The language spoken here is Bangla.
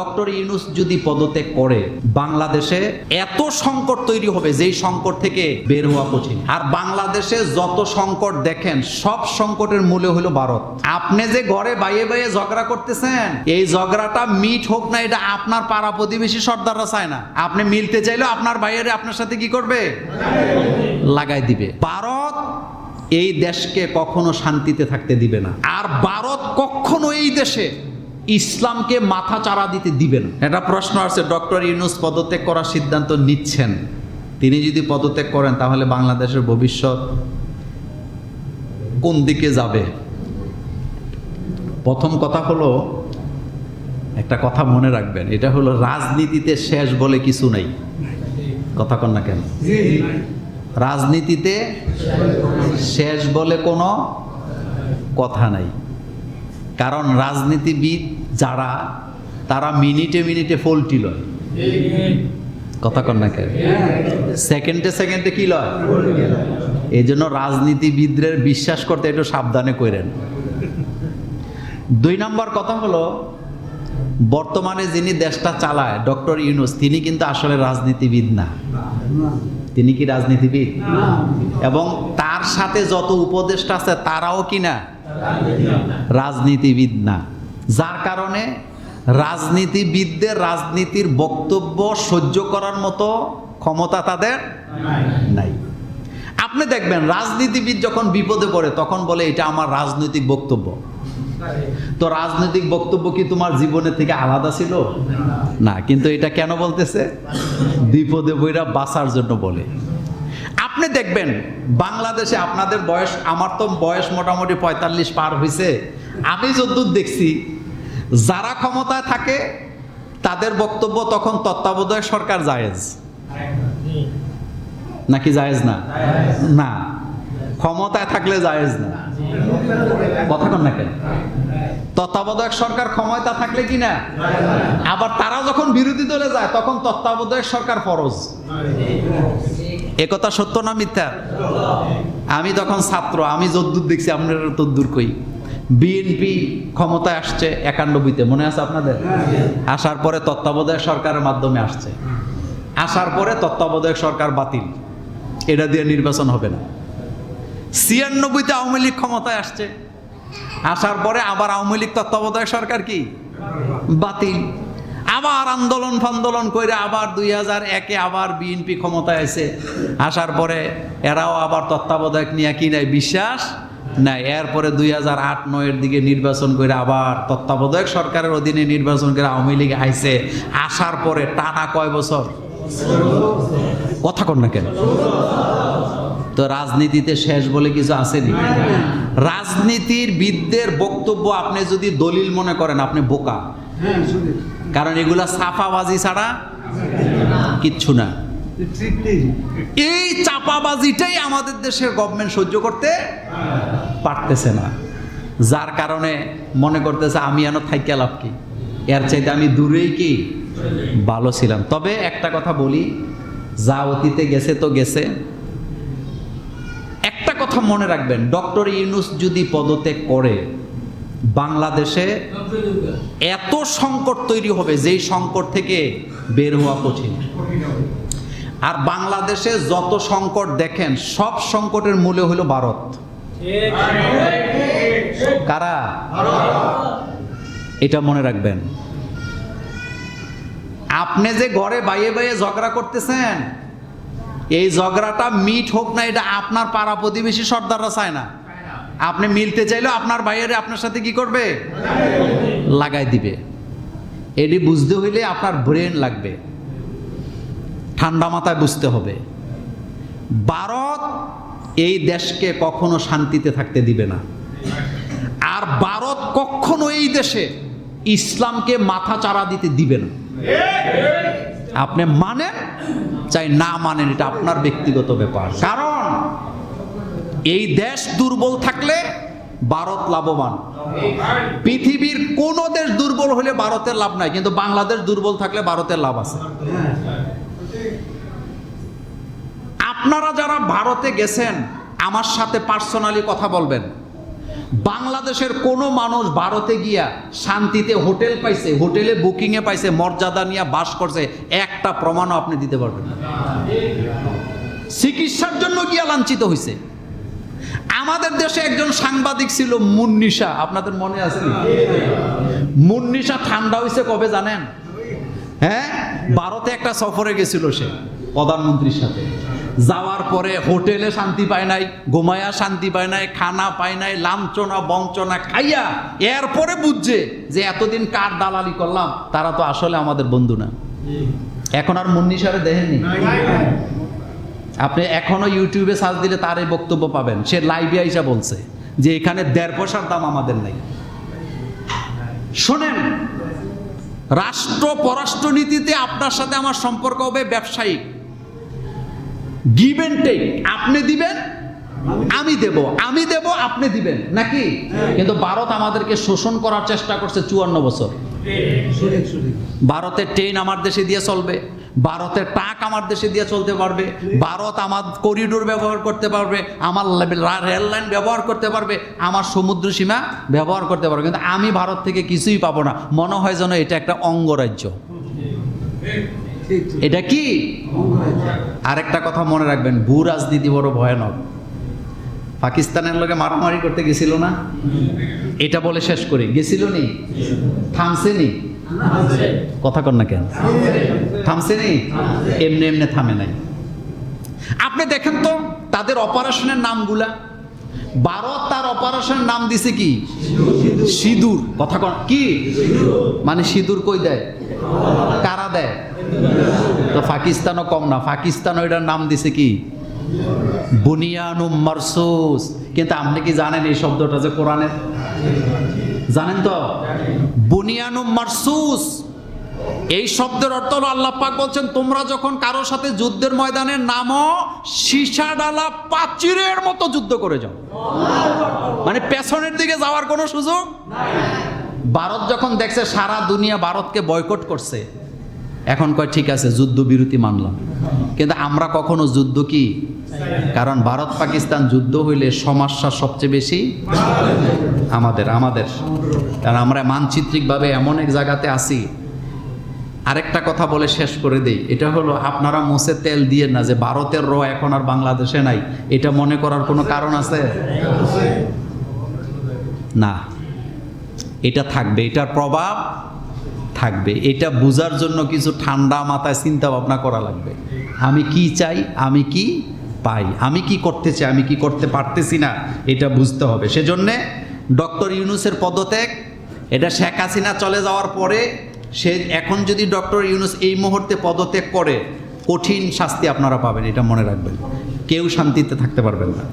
ডক্টর ইউনুস যদি পদত্যাগ করে, বাংলাদেশে এত সংকট তৈরি হবে যেই সংকট থেকে বের হওয়া কঠিন। আর বাংলাদেশে যত সংকট দেখেন, সব সংকটের মূলে হলো ভারত। আপনি যে ঘরে বাইয়ে বাইয়ে ঝগড়া করতেছেন, এই ঝগড়াটা মিট হোক না, এটা আপনার পাড়া প্রতিবেশী সর্দাররা চায় না। আপনি মিলতে চাইলেও আপনার বাইরে আপনার সাথে কি করবে? লাগাই দিবে। ভারত এই দেশকে কখনো শান্তিতে থাকতে দিবে না। আর ভারত কখনো এই দেশে ইসলামকে মাথা চারা দিতে দিবেন। না একটা প্রশ্ন আছে ডক্টর ইউনুস পদত্যাগ করার সিদ্ধান্ত নিচ্ছেন। তিনি যদি পদত্যাগ করেন, তাহলে বাংলাদেশের ভবিষ্যৎ কোন দিকে যাবে? প্রথম কথা হলো, একটা কথা মনে রাখবেন, এটা হলো রাজনীতিতে শেষ বলে কিছু নাই। কথা কন না কেন? রাজনীতিতে শেষ বলে কোনো কথা নাই। কারণ রাজনীতিবিদ যারা, তারা মিনিটে মিনিটে ফলটি লয়। কথা কন না কেন? সেকেন্ডে সেকেন্ডে কি লয়? এই জন্য রাজনীতিবিদদের বিশ্বাস করতে একটু সাবধানে করেন দুই নম্বর কথা হলো, বর্তমানে যিনি দেশটা চালায়, ডক্টর ইউনুস, তিনি কিন্তু আসলে রাজনীতিবিদ না। তিনি কি রাজনীতিবিদ? এবং তার সাথে যত উপদেষ্টা আছে, তারাও কি না? রাজনীতিবিদ না। যার কারণে রাজনীতিবিদদের রাজনীতির বক্তব্য সহ্য করার মতো ক্ষমতা তাদের নাই। আপনি দেখবেন, রাজনীতিবিদ যখন বিপদে পড়ে, তখন বলে, এটা আমার রাজনৈতিক বক্তব্য। তো রাজনৈতিক বক্তব্য কি তোমার জীবনের থেকে আলাদা ছিল? না, কিন্তু এটা কেন বলতেছে? বিপদে বইরা বাঁচার জন্য বলে। আপনি দেখবেন, বাংলাদেশে আপনাদের বয়স, আমার তো বয়স মোটামুটি পঁয়তাল্লিশ পার হয়েছে আমি যদ্দূর দেখছি, যারা ক্ষমতায় থাকে, তাদের বক্তব্য তখন তত্ত্বাবধায়ক সরকার জায়েজ। নাকি জায়েজ না? না। ক্ষমতায় থাকলে জায়েজ না। কথা কন না কেন? তত্ত্বাবধায়ক সরকার ক্ষমতা থাকলে কি না? আবার তারা যখন বিরোধী দলে যায়, তখন তত্ত্বাবধায়ক সরকার ফরজ। একথা সত্য না মিথ্যা? আমি তখন ছাত্র, আমি যদ্দূর দেখছি, আপনারা তদ্দূর কই। বিএনপি ক্ষমতায় আসছে একানব্বইতে মনে আছে আপনাদের? আসার পরে তত্ত্বাবধায়ক সরকারের মাধ্যমে আসছে। আসার পরে তত্ত্বাবধায়ক সরকার বাতিল। এটা দিয়ে নির্বাচন হবে না। ছিয়ানব্বইতে আওয়ামী লীগ ক্ষমতায় আসছে। আসার পরে আবার আওয়ামী লীগ তত্ত্বাবধায়ক সরকার কি? বাতিল। আবার আন্দোলন ফান্দোলন করে আবার দুই হাজার একে আবার বিএনপি ক্ষমতায় এসে আসার পরে এরাও আবার তত্ত্বাবধায়ক নিয়ে কি নাই? বিশ্বাস? না, এরপরে দুই হাজার আট, নয়ের দিকে নির্বাচন করে আবার তত্ত্বাবধায়ক সরকারের অধীনে নির্বাচন করে আওয়ামী লীগ আইসে আসার পরে টানা কয় বছর? কথা কন না কেন? তো রাজনীতিতে শেষ বলে কিছু আসেনি? রাজনীতির বিদদের বক্তব্য আপনি যদি দলিল মনে করেন, আপনি বোকা। কারণ এগুলা সাফাবাজি ছাড়া কিচ্ছু না। এই চাপাবাজিটাই আমাদের দেশের গভর্নমেন্ট সহ্য করতে পারতেছে না। যার কারণে মনে করতেছে, আমি এন থাইকে লাভ কি? এর চাইতে আমি দূরেই কি? ভালো ছিলাম। তবে একটা কথা বলি, যা অতীতে গেছে তো গেছে। একটা কথা মনে রাখবেন, ডক্টর ইউনুস যদি পদত্যাগ করে, বাংলাদেশে এত সংকট তৈরি হবে, যেই সংকট থেকে বের হওয়া কঠিন। আর বাংলাদেশে যত সংকট দেখেন, সব সংকটের মূলে হলো ভারত। কারা? এটা মনে রাখবেন। আপনি যে ঘরে বাইয়ে বাইয়ে ঝগড়া করতেছেন, এই ঝগড়াটা মিট হোক না, এটা আপনার পাড়া প্রতিবেশী সর্দাররা চায় না। আপনি মিলতে চাইলেও আপনার বাইরে আপনার সাথে কি করবে? লাগাই দিবে। এটি বুঝতে হইলে আপনার ব্রেন লাগবে। ঠান্ডা মাথায় বুঝতে হবে। ভারত এই দেশকে কখনো শান্তিতে থাকতে দিবে না। আর ভারত কখনো এই দেশে ইসলামকে মাথা চারা দিতে দিবে না। আপনি মানেন? চাই না মানেন, এটা আপনার ব্যক্তিগত ব্যাপার। কারণ এই দেশ দুর্বল থাকলে ভারত লাভবান। পৃথিবীর কোন দেশ দুর্বল হলে ভারতের লাভ নাই, কিন্তু বাংলাদেশ দুর্বল থাকলে ভারতের লাভ আছে। আপনারা যারা ভারতে গেছেন, আমার সাথে পার্সোনালি কথা বলবেন। বাংলাদেশের কোনো মানুষ ভারতে গিয়া শান্তিতে হোটেল পাইছে, হোটেলে বুকিংয়ে পাইছে, মর্যাদা নিয়ে বাস করছে, একটা প্রমাণও আপনি দিতে পারবেন না। চিকিৎসার জন্য গিয়া লাঞ্ছিত হয়েছে আমাদের দেশে একজন সাংবাদিক ছিল মুন্নিশা, আপনাদের মনে আছে? মুন্নিশা ঠান্ডা হয়েছে কবে জানেন? হ্যাঁ? ভারতে একটা সফরে গেছিল সে, প্রধানমন্ত্রীর সাথে। যাওয়ার পরে হোটেলে শান্তি পায় নাই, ঘুমায়া শান্তি পায় নাই, খানা পায় নাই, লাঞ্ছনা, বঞ্চনা খাইয়া এরপরে বুঝছে যে এতদিন কার দালালি করলাম, তারা তো আসলে আমাদের বন্ধু না। এখন আর মুন্নিশারে দেখেননি? আপনি এখনও ইউটিউবে সার্চ দিলে তার এই বক্তব্য পাবেন। সে লাইভে আইসা বলছে যে এখানে দেড় পয়সার দাম আমাদের নাই। শোনেন, রাষ্ট্র, পররাষ্ট্রনীতিতে আপনার সাথে আমার সম্পর্ক হবে ব্যবসায়িক। গিভ টেক আপনি দিবেন, আমি দেব। আমি দেব, আপনি দিবেন। নাকি? কিন্তু ভারত আমাদেরকে শোষণ করার চেষ্টা করছে চুয়ান্ন বছর। ভারতের ট্রেন আমার দেশে দিয়ে চলবে। ভারতের ট্রাক আমার দেশে দিয়ে চলতে পারবে। ভারত আমার করিডোর ব্যবহার করতে পারবে। আমার রেল লাইন ব্যবহার করতে পারবে। আমার সমুদ্র সীমা ব্যবহার করতে পারবে। কিন্তু আমি ভারত থেকে কিছুই পাবো না। মনে হয় যেন এটা একটা অঙ্গরাজ্য। এটা কি? আরেকটা কথা মনে রাখবেন, ভূ রাজনীতি বড় ভয়ানক। পাকিস্তানের লোকে মারামারি করতে গেছিল না? এটা বলে শেষ করি। গেছিল নি? থামছে নি? কথা কর না কেন? থামছে নি? এমনি এমনি থামে নাই। আপনি দেখেন তো, তাদের অপারেশনের নামগুলা। ভারত তার অপারেশনের নাম দিছে কি? সিঁদুর। কথা কি? মানে সিঁদুর কই দেয়? কারা দেয়? তো পাকিস্তানও কম না। পাকিস্তান ওইটার নাম দিছে কি? বুনিয়ানুম মারসুস। কিন্তু আপনি কি জানেন এই শব্দটা যে কোরআনের? জানেন তো? বুনিয়ানুম মারসুস। এই শব্দের অর্থ হলো আল্লাহ পাক বলছেন, তোমরা যখন কারও সাথে যুদ্ধের ময়দানে নামো, সীসা ডালা পাচিরের মতো যুদ্ধ করে যাও। মানে পেছনের দিকে যাওয়ার কোনো সুযোগ? ভারত যখন দেখছে সারা দুনিয়া ভারতকে বয়কট করছে এখন কয়, ঠিক আছে যুদ্ধ বিরতি মানলাম। কিন্তু আমরা কখনো যুদ্ধ কি? কারণ ভারত পাকিস্তান যুদ্ধ হইলে সমস্যা সবচেয়ে বেশি আমাদের আমাদের। কারণ আমরা মানচিত্রিকভাবে এমন এক জায়গাতে আছি। আরেকটা কথা বলে শেষ করে দেই। এটা হলো, আপনারা মোসে তেল দিয়ে না, যে ভারতের র এখন আর বাংলাদেশে নাই, এটা মনে করার কোনো কারণ আছে? না। এটা থাকবে, এটার প্রভাব থাকবে। এটা বোঝার জন্য কিছু ঠান্ডা মাথায় চিন্তা ভাবনা করা লাগবে। আমি কি চাই? আমি কি পাই? আমি কি করতে চাই? আমি কি করতে পারতেছি না? এটা বুঝতে হবে। সেজন্যে ডক্টর ইউনুসের পদত্যাগ, এটা শেখ হাসিনা চলে যাওয়ার পরে সে এখন যদি ডক্টর ইউনুস এই মুহূর্তে পদত্যাগ করে, কঠিন শাস্তি আপনারা পাবেন, এটা মনে রাখবেন। কেউ শান্তিতে থাকতে পারবেন না।